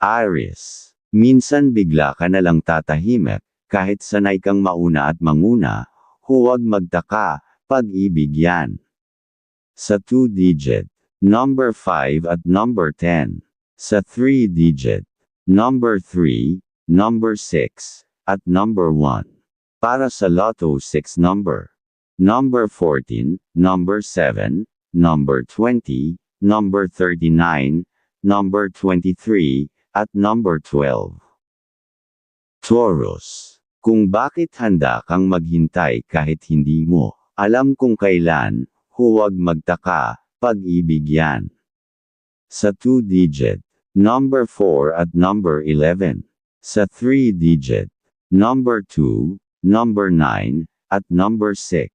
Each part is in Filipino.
Aries. Minsan bigla ka na lang tatahimik, kahit sanay kang mauna at manguna, huwag magtaka, pag-ibig yan. Sa 2-digit, number 5 at number 10. Sa 3-digit, number 3, number 6, at number 1. Para sa Lotto 6 number. Number 14, number 7, number 20, number 39, number 23, at number 12. Taurus. Kung bakit handa kang maghintay kahit hindi mo alam kung kailan, huwag magtaka, pag-ibig yan. Sa 2-digit, number 4 at number 11. Sa 3-digit, number 2, number 9, at number 6.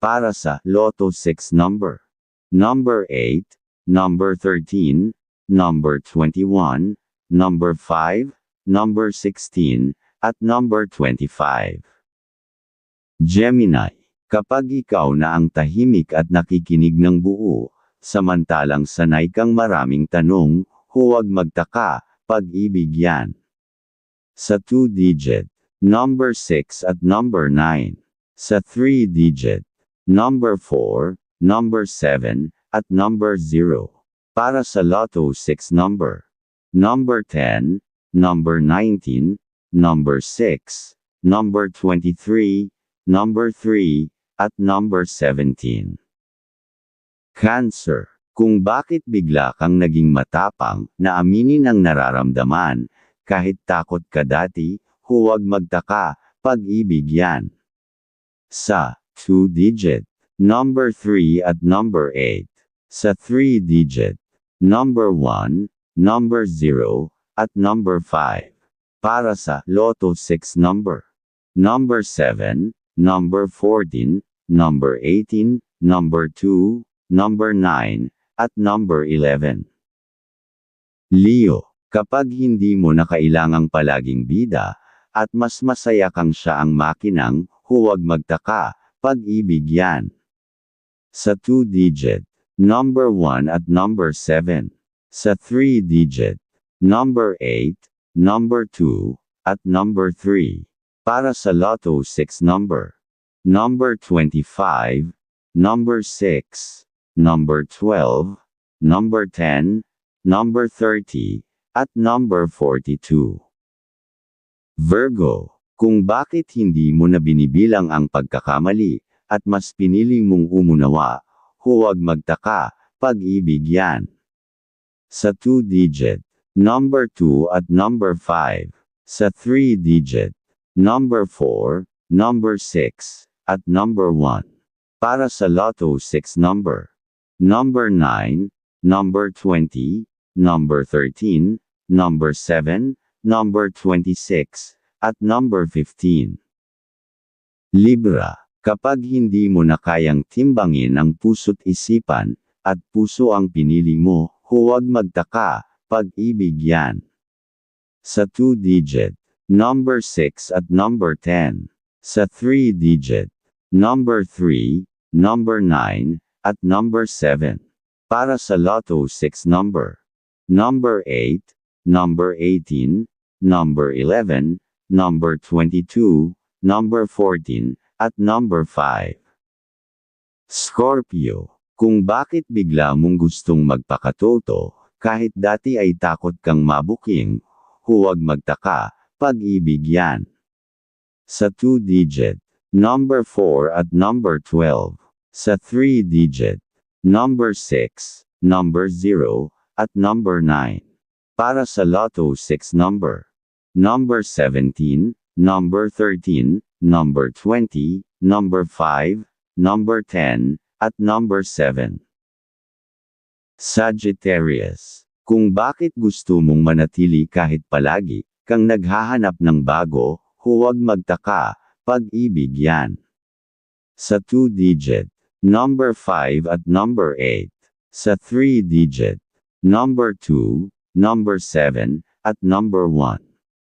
Para sa Lotto 6 number. Number 8, number 13, number 21, number 5, number 16, at number 25. Gemini, kapag ikaw na ang tahimik at nakikinig ng buo, samantalang sanay kang maraming tanong, huwag magtaka, pag-ibig yan. Sa 2-digit, number 6 at number 9. Sa 3-digit, number 4, number 7, at number 0. Para sa Lotto 6 number. Number 10, number 19, number 6, number 23, number 3, at number 17. Cancer. Kung bakit bigla kang naging matapang na aminin ang nararamdaman, kahit takot ka dati, huwag magtaka, pag-ibig yan. Sa 2-digit, number 3 at number 8. Sa 3-digit, number 1, number 0, at number 5. Para sa Lotto 6 number. Number 7, number 14, number 18, number 2, number 9, at number 11. Leo, kapag hindi mo na kailangang palaging bida, at mas masaya kang siya ang makinang, huwag magtaka, pag-ibig yan. Sa 2-digit, number 1 at number 7. Sa 3-digit, number 8, number 2, at number 3. Para sa Lotto 6 number. Number 25, number 6, number 12, number 10, number 30, at number 42. Virgo, kung bakit hindi mo na binibilang ang pagkakamali, at mas pinili mong umunawa, huwag magtaka, pag-ibig yan. Sa 2-digit, number 2 at number 5. Sa 3-digit, number 4, number 6, at number 1. Para sa Lotto 6 number. Number 9, number 20, number 13, number 7, number 26, at number 15. Libra, kapag hindi mo na kayang timbangin ang puso't isipan, at puso ang pinili mo, huwag magtaka, pag-ibig yan. Sa 2-digit, number 6 at number 10. Sa 3-digit, number 3, number 9, at number 7. Para sa Lotto 6 number. Number 8, number 18, number 11, number 22, number 14, at number 5. Scorpio, kung bakit bigla mong gustong magpakatoto, kahit dati ay takot kang mabuking, huwag magtaka, pag-ibig yan. Sa 2-digit, number 4 at number 12. Sa 3-digit, number 6, number 0, at number 9. Para sa Lotto 6 number. Number 17, number 13, number 20, number 5, number 10, at number 7. Sagittarius. Kung bakit gusto mong manatili kahit palagi, kang naghahanap ng bago, huwag magtaka, pag-ibig yan. Sa 2-digit, number 5 at number 8. Sa 3-digit, number 2, number 7, at number 1.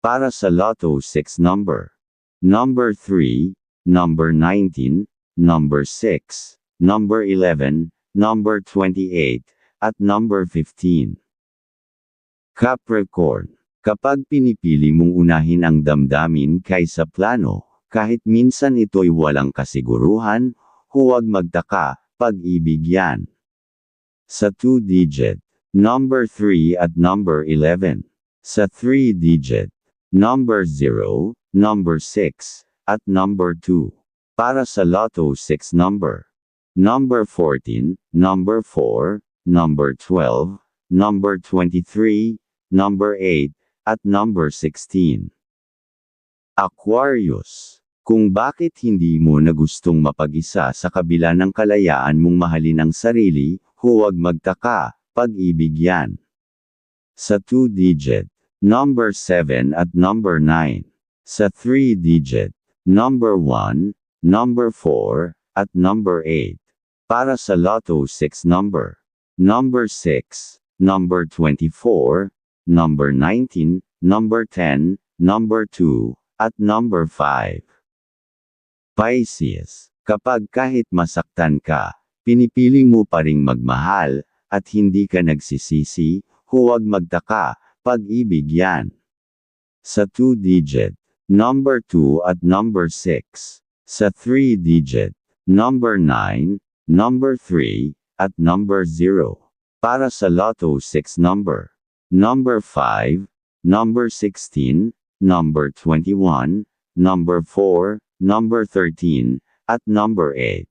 Para sa Lotto 6 number. Number 3, number 19, number 6, number 11, number 28, at number 15. Capricorn. Kapag pinipili mong unahin ang damdamin kaysa plano, kahit minsan ito'y walang kasiguruhan, huwag magtaka, pag-ibig yan. Sa 2-digit, number 3 at number 11. Sa 3-digit, number 0, number 6, at number 2. Para sa Lotto 6 number. Number 14, number 4, number 12, number 23, number 8, at number 16. Aquarius. Kung bakit hindi mo na gustong mapag-isa sa kabila ng kalayaan mong mahalin ang sarili, huwag magtaka, pag-ibig yan. Sa 2-digit, number 7 at number 9. Sa 3-digit, number 1, number 4, at number 8. Para sa Lotto 6 number. Number 6, number 24, number 19, number 10, number 2, at number 5. Pisces, kapag kahit masaktan ka, pinipili mo pa ring magmahal, at hindi ka nagsisisi, huwag magtaka, pag-ibig yan. Sa 2-digit, number 2 at number 6. Sa 3-digit, number 9, number 3, at number 0. Para sa Lotto 6 number. Number 5, number 16, number 21, number 4, number 13, at number 8.